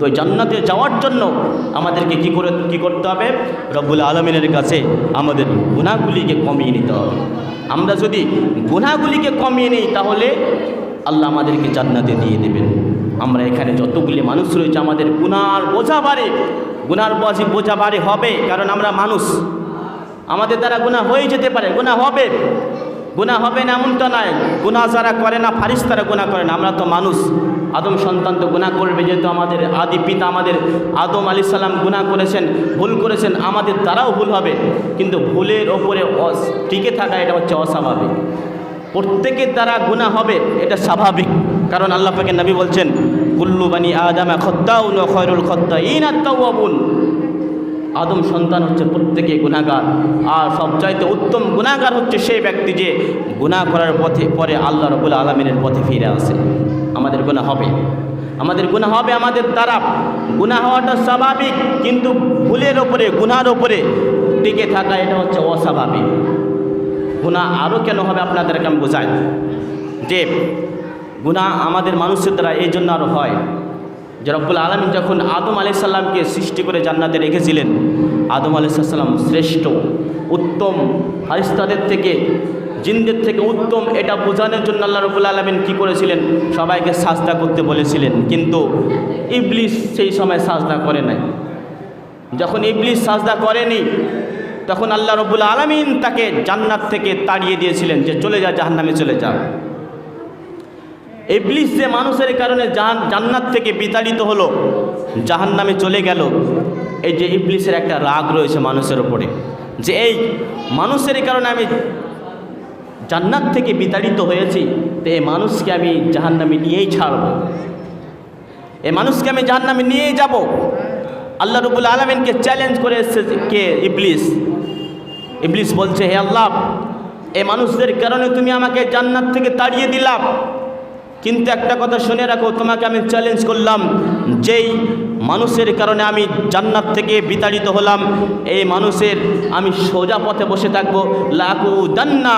তো জান্নাতে যাওয়ার জন্য আমাদেরকে কি করে, কি করতে হবে? রব্বুল আলমিনের কাছে আমাদের গুণাগুলিকে কমিয়ে নিতে হবে। আমরা যদি গুণাগুলিকে কমিয়ে নিই, তাহলে আল্লাহ আমাদেরকে জান্নাতে দিয়ে দেবেন। আমরা এখানে যতগুলি মানুষ রয়েছে, আমাদের গুনার বোঝা বাড়ে। গুনার বোঝা বাড়ে হবে, কারণ আমরা মানুষ। আমাদের দ্বারা গুণা হয়ে যেতে পারে গুণা হবে। গুণা হবে না, এমনটা নয় গুণা যারা করে না ফারিস তারা গুণা করে না। আমরা তো মানুষ। আদম সন্তান তো গুণা করবে, যেহেতু আমাদের আদি পিতা আমাদের আদম আলি সাল্লাম গুণা করেছেন, ভুল করেছেন, আমাদের দ্বারাও ভুল হবে। কিন্তু ভুলের ওপরে অস- টিকে থাকা এটা হচ্ছে অস্বাভাবিক। প্রত্যেকের দ্বারা গুণা হবে, এটা স্বাভাবিক। কারণ আল্লাহ পাকে নবী বলছেন, কুল্লু বানি আদামা খদ্দাউন খয়রুল খদ্দা ইন আত্মাউবুন আদম সন্তান হচ্ছে প্রত্যেকে গুণাগার আর সবচাইতে উত্তম গুণাগার হচ্ছে সেই ব্যক্তি যে গুনাহ করার পথে পরে আল্লাহ রবুল আলমিনের পথে ফিরে আসে। আমাদের গুণা হবে। আমাদের গুণা হবে আমাদের দ্বারা গুণা হওয়াটা স্বাভাবিক, কিন্তু ভুলের ওপরে গুনার ওপরে টিকে থাকা এটা হচ্ছে অস্বাভাবিক। গুণা আরও কেন হবে আপনাদেরকে আমি বোঝাই। যে গুণা আমাদের মানুষের দ্বারা এই জন্য আরও হয়। যে রব্বুল যখন আদম আলি সাল্লামকে সৃষ্টি করে জান্নাতে রেখেছিলেন, আদম আলি সাল্লাম শ্রেষ্ঠ, উত্তম হারিস্তাদের থেকে, জিনদের থেকে উত্তম, এটা বোঝানোর জন্য আল্লাহ রবুল আলমিন কী করেছিলেন? সবাইকে সাজদা করতে বলেছিলেন। কিন্তু ইবলিস সেই সময় সাজদা করে নাই। যখন ইবলিস সাজদা করেনি, তখন আল্লাহ রবুল আলমিন তাকে জান্নাত থেকে তাড়িয়ে দিয়েছিলেন যে চলে যা, জাহান্নামে চলে যা। ইবলিস যে মানুষের কারণে জাহান জান্নাত থেকে বিতাড়িত হলো, জাহান্নামে চলে গেল। এই যে ইবলিসের একটা রাগ রয়েছে মানুষের ওপরে যে এই মানুষের কারণে আমি জান্নাত থেকে বিতাড়িত হয়েছি, তো এই মানুষকে আমি জাহান্নামে নিয়েই ছাড়ব। এ মানুষকে আমি জাহান্নামে নিয়েই যাব। আল্লাহ রবুল আলমিনকে চ্যালেঞ্জ করে এসছে কে ইবলিস? ইবলিস বলছে, হে আল্লাহ, এ মানুষদের কারণে তুমি আমাকে জান্নাত থেকে তাড়িয়ে দিলাম। কিন্তু একটা কথা শুনে রাখো তোমাকে আমি চ্যালেঞ্জ করলাম যেই মানুষের কারণে আমি জান্নাত থেকে বিতাড়িত হলাম। এই মানুষের আমি সোজা পথে বসে থাকব। লাকু দান্না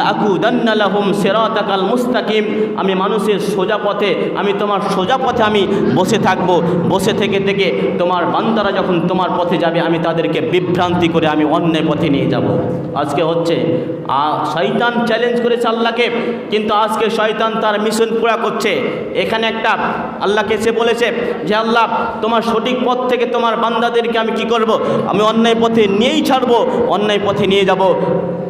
লাকু দান্না লাহুম সেরাতাকাল মুস্তাকিম। আমি মানুষের সোজা পথে, আমি তোমার সোজা পথে আমি বসে থাকব। বসে থেকে থেকে তোমার বান্দারা যখন তোমার পথে যাবে, আমি তাদেরকে বিভ্রান্তি করে আমি অন্যায় পথে নিয়ে যাব। আজকে হচ্ছে শয়তান চ্যালেঞ্জ করেছে আল্লাহকে, কিন্তু আজকে শয়তান তার মিশন পুরা করছে। এখানে একটা আল্লাহকে সে বলেছে যে, আল্লাহ তোমার সঠিক পথ থেকে তোমার বান্দাদেরকে আমি কি করব? আমি অন্যায় পথে নিয়েই ছাড়বো, অন্যায় পথে নিয়ে যাব।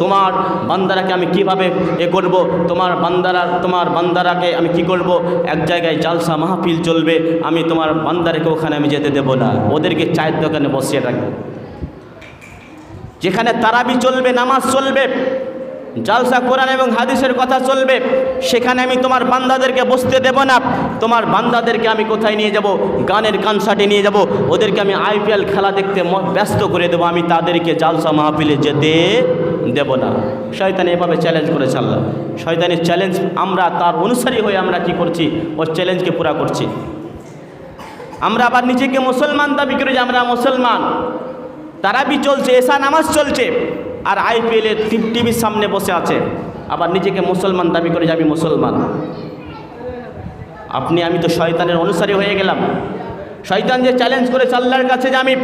তোমার বান্দারাকে আমি কীভাবে এ করব? তোমার বান্দারা, তোমার বান্দারাকে আমি কি করব? এক জায়গায় জালসা মাহফিল চলবে, আমি তোমার বান্দারাকে ওখানে আমি যেতে দেব না। ওদেরকে চায়ের দোকানে বসিয়ে রাখব। যেখানে তারাবি চলবে, নামাজ চলবে জালসা কোরআন এবং হাদিসের কথা চলবে, সেখানে আমি তোমার বান্দাদেরকে বসতে দেব না। তোমার বান্দাদেরকে আমি কোথায় নিয়ে যাব? গানের কনসার্টে নিয়ে যাব। ওদেরকে আমি আইপিএল খেলা দেখতে ব্যস্ত করে দেবো। আমি তাদেরকে জালসা মাহফিলে যেতে দেব না। শয়তান এভাবে চ্যালেঞ্জ করেছে আল্লাহ। শয়তানের চ্যালেঞ্জ আমরা, তার অনুসারী হয়ে আমরা কি করছি? ওর চ্যালেঞ্জকে পুরা করছি। আমরা আবার নিজেকে মুসলমান দাবি করি যে আমরা মুসলমান। তারাবি চলছে এসা নামাজ চলছে। আর আইপিএলে টিভির সামনে বসে আছে। আবার নিজেকে মুসলমান দাবি করে যে আমি মুসলমান। আপনি, আমি তো শয়তানের অনুসারী হয়ে গেলাম। শয়তান যে চ্যালেঞ্জ করেছে আল্লাহর কাছে যে আমি